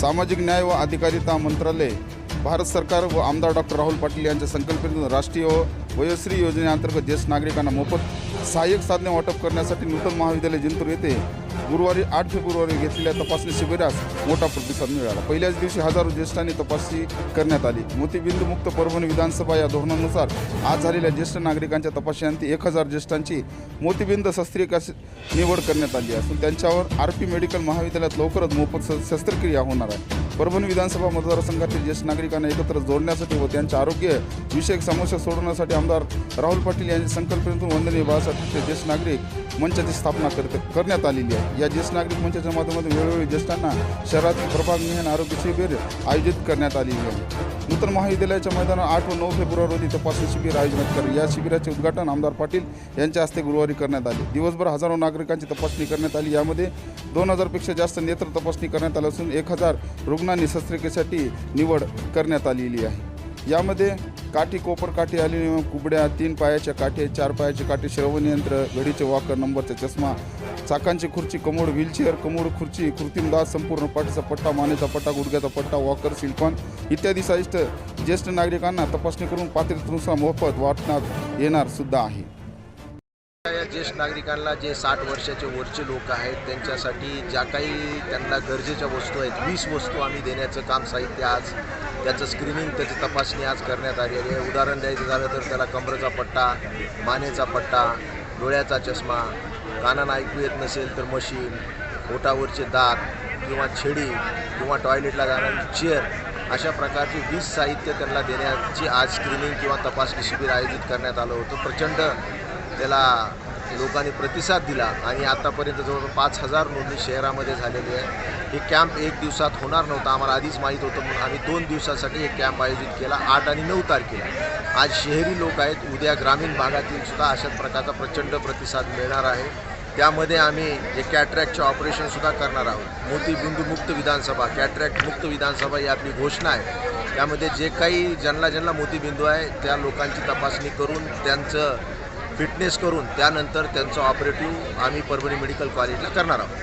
सामाजिक न्याय व अधिकारिता मंत्रालय भारत सरकार व आमदार डॉक्टर राहुल पाटील यांच्या संकल्पनेतून राष्ट्रीय वयोश्री योजनेअंतर्गत ज्येष्ठ नागरिकांना मोफत सहाय्यक साधने वाटप करण्यासाठी नूतन महाविद्यालय जिंतूर येथे गुरुवारी आठ फेब्रुवारी घेतलेल्या तपासणी शिबिरास मोठा प्रतिसाद मिळाला. पहिल्याच दिवशी हजारो ज्येष्ठांनी तपासणी करण्यात आली. मोतीबिंदू मुक्त परभणी विधानसभा या धोरणानुसार आज झालेल्या ज्येष्ठ नागरिकांच्या तपासणीअंती एक हजार ज्येष्ठांची मोतीबिंद शस्त्रिकास निवड करण्यात आली असून त्यांच्यावर आर पी मेडिकल महाविद्यालयात लवकरच मोफत शस्त्रक्रिया होणार आहे. परभणी विधानसभा मतदारसंघातील ज्येष्ठ नागरिकांना एकत्र जोडण्यासाठी व त्यांचे आरोग्य विषयक समस्या सोडवण्यासाठी आमदार राहुल पाटील यांनी संकल्पनेतून वंदनीय बाळासाहेब ज्येष्ठ नागरिक मंचाची स्थापना करत करण्यात आलेली आहे. या ज्येष्ठ नागरिक मंचाच्या माध्यमातून वेळोवेळी ज्येष्ठांना शहरातील प्रभाग निहान आरोग्य शिबिर आयोजित करण्यात आलेली आहे. नूतन महाविद्यालयाच्या मैदानात आठ व नऊ फेब्रुवारी रोजी तपासणी शिबिर आयोजित कर या शिबिराचे उद्घाटन आमदार पाटील यांच्या हस्ते गुरुवारी करण्यात आले. दिवसभर हजारो नागरिकांची तपासणी करण्यात आली. यामध्ये दोन हजारपेक्षा जास्त नेत्र तपासणी करण्यात आली असून एक हजार रुग्णांनी शस्त्रक्रियेसाठी निवड करण्यात आलेली आहे. यामध्ये काठी कोपर काठी आली कुबड्या तीन पायाच्या काठी चार पायाचे काठी श्रवण यंत्र घडीचे वॉकर नंबरचा चष्मा चाकांची खुर्ची कमोड व्हीलचेअर कमोड खुर्ची कृत्रिम दास संपूर्ण पाठीचा पट्टा मानेचा पट्टा गुडघ्याचा पट्टा वॉकर सिलिकॉन इत्यादी साहित्य ज्येष्ठ नागरिकांना तपासणी करून पात्रतेनुसार मोफत वाटण्यात येणार सुद्धा आहे. या ज्येष्ठ नागरिकांना जे साठ वर्षाचे वरचे लोक आहेत त्यांच्यासाठी ज्या काही त्यांना गरजेच्या वस्तू आहेत वीस वस्तू आम्ही देण्याचं काम साहित्य आज त्याचं स्क्रीनिंग त्याची तपासणी आज करण्यात आलेली आहे. उदाहरण द्यायचं झालं तर त्याला कमरेचा पट्टा मानेचा पट्टा डोळ्याचा चष्मा कानानं ऐकू येत नसेल तर मशीन ओटावरचे दात किंवा छेडी किंवा टॉयलेटला जाणारी चेअर अशा प्रकारचे वीज साहित्य त्यांना देण्याची आज स्क्रीनिंग किंवा तपासणी शिबिर आयोजित करण्यात आलं होतं. प्रचंड त्याला लोकांनी प्रतिसाद दिला आणि आतापर्यंत जवळपास पाच हजार नोंदणी शहरामध्ये झालेली आहे. हे कॅम्प एक दिवसात होणार नव्हता आम्हाला आधीच माहीत होतं म्हणून आम्ही दोन दिवसासाठी हे कॅम्प आयोजित केला आठ आणि नऊ तारखेला. आज शहरी लोक आहेत उद्या ग्रामीण भागातील सुद्धा अशाच प्रकारचा प्रचंड प्रतिसाद मिळणार आहे. त्यामध्ये आम्ही जे कॅटरॅकचे ऑपरेशनसुद्धा करणार आहोत मोतीबिंदू मुक्त विधानसभा कॅटरॅक मुक्त विधानसभा ही आपली घोषणा आहे. त्यामध्ये जे काही ज्यांना ज्यांना मोतीबिंदू आहे त्या लोकांची तपासणी करून त्यांचं फिटनेस करून त्यानंतर त्यांचं ऑपरेटिव्ह आम्ही परभणी मेडिकल कॉलेजला करणार आहोत.